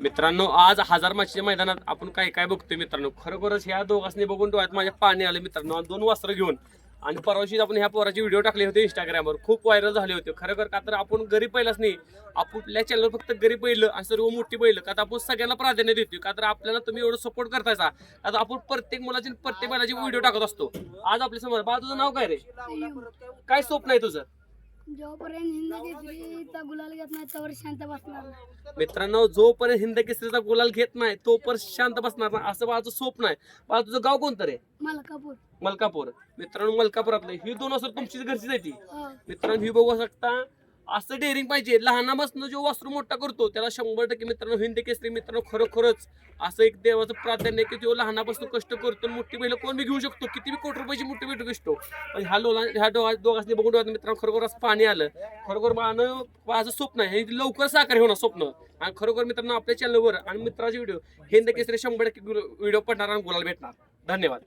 मित्रांनो आज हजार माशीच्या मैदानात आपण काय काय बघतोय मित्रांनो? खरोखरच ह्या दोघांनी बघून डोळ्यात माझ्या पाणी आले मित्रांनो. दोन वस्त्र घेऊन आणि परवाशी आपण ह्या पोराचे व्हिडिओ टाकले होते इंस्टाग्रामवर खूप व्हायरल झाले होते. खरोखर का तर आपण गरीब पहिलाच नाही आपल्या चॅनलवर फक्त गरीब पहिलं आणि सर्व मोठी पहिलं. का तर आपण सगळ्यांना प्राधान्य देतोय. का तर आपल्याला तुम्ही एवढं सपोर्ट करतायचा आता आपण प्रत्येक मुलाची प्रत्येक बैलाची व्हिडिओ टाकत असतो. आज आपल्यासमोर बा तुझं नाव काय रे? काय? स्वप्न आहे तुझं? गुलाल घेत नाही तोवर शांत बसणार नाही. मित्रांनो जोपर्यंत हिंद केसरीचा गुलाल घेत नाही तोपर्यंत शांत बसणार नाही. असं बाजू स्वप्न आहे. बा तुझं गाव कोणतं रे? मलकापूर. मलकापूर. मित्रांनो मलकापुरातलं. ही दोन असर तुमचीच घरचीच आहे ती. हो. मित्रांनो ही बघू शकता. असं डेअरिंग पाहिजे. लहानापासून जो वासरू मोठा करतो त्याला शंभर टक्के मित्रांनो हिंद केसरी मित्रांनो खरोखरच असं एक देवाचं प्राधान्य आहे की तो लहानापासून कष्ट करतो मोठी बैल कोण बी घेऊ शकतो? किती बी कोटी रुपयाची मोठी भेटू शकतो? पण ह्या लोला ह्या दोघा दोघांनी बघून मित्रांनो खरोखर असं पाणी आलं. खरोखर माझं माझं स्वप्न आहे. हे लवकर साकार होणार स्वप्न. आणि खरोखर मित्रांनो आपल्या चॅनलवर आणि मित्राचे व्हिडिओ हिंद केसरी शंभर टक्के व्हिडिओ पडणार आणि गुलाल भेटणार. धन्यवाद.